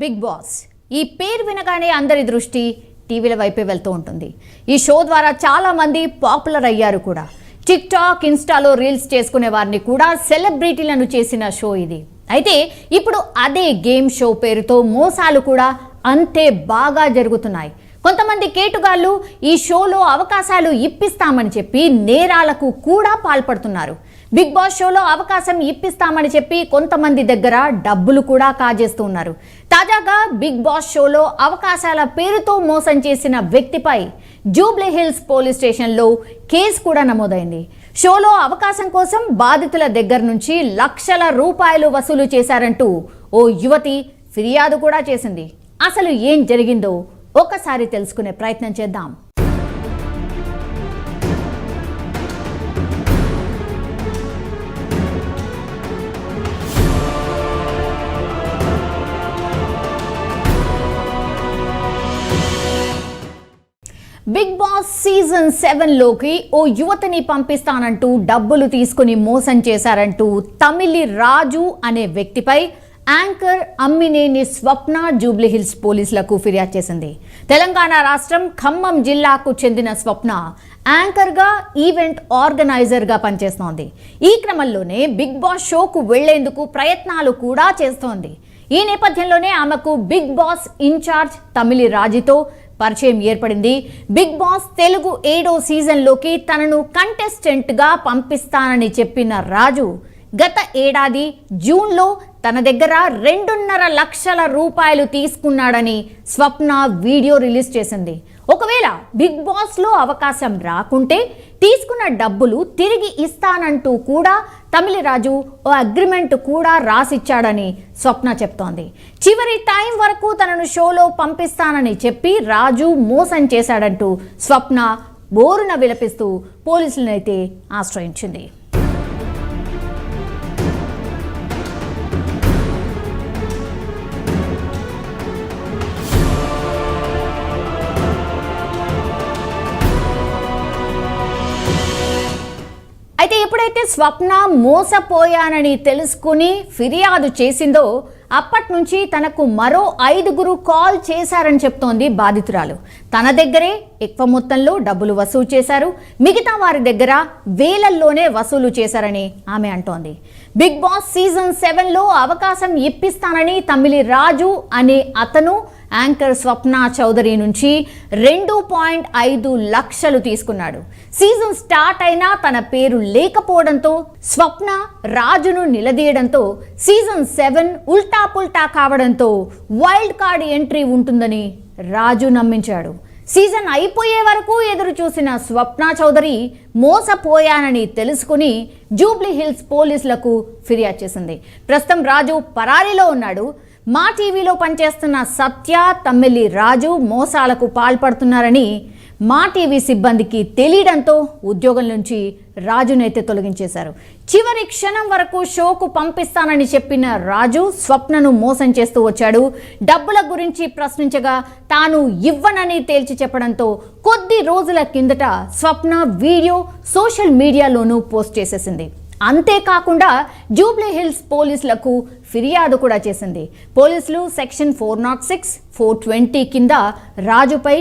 Big boss. ఈ పేరు వినగానే అందరి దృష్టి టీవీల వైపే వెళ్తూ ఉంటుంది. ఈ షో ద్వారా చాలామంది పాపులర్ అయ్యారు కూడా. టిక్ టాక్ ఇన్స్టాలో రీల్స్ చేసుకునే వారిని కూడా సెలబ్రిటీలను చేసిన షో ఇది. అయితే ఇప్పుడు అదే గేమ్ షో పేరుతో మోసాలు కూడా అంతే బాగా జరుగుతున్నాయి. కొంతమంది కేటుగాళ్ళు ఈ షోలో అవకాశాలు ఇప్పిస్తామని చెప్పి నేరాలకు కూడా పాల్పడుతున్నారు. బిగ్ బాస్ షోలో అవకాశం ఇప్పిస్తామని చెప్పి కొంతమంది దగ్గర డబ్బులు కూడా కాజేస్తూ ఉన్నారు తాజాగా బిగ్ బాస్ షోలో అవకాశాల పేరుతో మోసం చేసిన వ్యక్తిపై జూబ్లీ హిల్స్ పోలీస్ స్టేషన్లో కేసు కూడా నమోదైంది. షోలో అవకాశం కోసం బాధితుల దగ్గర నుంచి లక్షల రూపాయలు వసూలు చేశారంటూ ఓ యువతి ఫిర్యాదు కూడా చేసింది. అసలు ఏం జరిగిందో ఒక్కసారి తెలుసుకునే ప్రయత్నం చేద్దాం. బిగ్ బాస్ సీజన్ సెవెన్లోకి ఓ యువతిని పంపిస్తానంటూ డబ్బులు తీసుకుని మోసం చేశారంటూ తమిళి రాజు అనే వ్యక్తిపై యాంకర్ అమ్మినేని స్వప్న జూబ్లీహిల్స్ పోలీసులకు ఫిర్యాదు చేసింది. తెలంగాణ రాష్ట్రం ఖమ్మం జిల్లాకు చెందిన స్వప్న యాంకర్గా ఈవెంట్ ఆర్గనైజర్గా పనిచేస్తోంది. ఈ క్రమంలోనే బిగ్ బాస్ షోకు వెళ్ళేందుకు ప్రయత్నాలు కూడా చేస్తోంది. ఈ నేపథ్యంలోనే ఆమెకు బిగ్ బాస్ ఇన్ఛార్జ్ తమిళి రాజుతో పరిచయం ఏర్పడింది. బిగ్ బాస్ తెలుగు ఏడో సీజన్లోకి తనను కంటెస్టెంట్గా పంపిస్తానని చెప్పిన రాజు గత ఏడాది జూన్లో తన దగ్గర రెండున్నర లక్షల రూపాయలు తీసుకున్నాడని స్వప్న వీడియో రిలీజ్ చేసింది. ఒకవేళ బిగ్ బాస్లో అవకాశం రాకుంటే తీసుకున్న డబ్బులు తిరిగి ఇస్తానంటూ కూడా తమిళరాజు ఓ అగ్రిమెంట్ కూడా రాసిచ్చాడని స్వప్న చెప్తోంది. చివరి టైం వరకు తనను షోలో పంపిస్తానని చెప్పి రాజు మోసం చేశాడంటూ స్వప్న బోరున విలపిస్తూ పోలీసులనైతే ఆశ్రయించింది. స్వప్న మోసపోయానని తెలుసుకుని ఫిర్యాదు చేసిందో అప్పటి నుంచి తనకు మరో ఐదుగురు కాల్ చేశారని చెప్తోంది బాధితురాలు. తన దగ్గరే ఎక్కువ మొత్తంలో డబ్బులు వసూలు చేశారు. మిగతా వారి దగ్గర వేలల్లోనే వసూలు చేశారని ఆమె అంటోంది. బిగ్ బాస్ సీజన్ సెవెన్లో అవకాశం ఇప్పిస్తానని తమిళి రాజు అనే అతను యాంకర్ స్వప్న చౌదరి నుంచి రెండు పాయింట్ ఐదు లక్షలు తీసుకున్నాడు. సీజన్ స్టార్ట్ అయినా తన పేరు లేకపోవడంతో స్వప్న రాజును నిలదీయడంతో సీజన్ సెవెన్ ఉల్టా పుల్టా కావడంతో వైల్డ్ కార్డ్ ఎంట్రీ ఉంటుందని రాజు నమ్మించాడు. సీజన్ అయిపోయే వరకు ఎదురు చూసిన స్వప్న చౌదరి మోసపోయానని తెలుసుకుని జూబ్లీ హిల్స్ పోలీసులకు ఫిర్యాదు చేసింది. ప్రస్తుతం రాజు పరారీలో ఉన్నాడు. మా టీవీలో పనిచేస్తున్న సత్య తమ్మిళి రాజు మోసాలకు పాల్పడుతున్నారని మా టీవీ సిబ్బందికి తెలియడంతో ఉద్యోగం నుంచి రాజునైతే తొలగించేశారు. చివరి క్షణం వరకు షోకు పంపిస్తానని చెప్పిన రాజు స్వప్నను మోసం చేస్తూ వచ్చాడు. డబ్బుల గురించి ప్రశ్నించగా తాను ఇవ్వనని తేల్చి చెప్పడంతో కొద్ది రోజుల కిందట స్వప్న వీడియో సోషల్ మీడియాలోనూ పోస్ట్ చేసేసింది. అంతేకాకుండా జూబ్లీ హిల్స్ పోలీసులకు ఫిర్యాదు కూడా చేసింది. పోలీసులు section four naught six four twenty కింద రాజుపై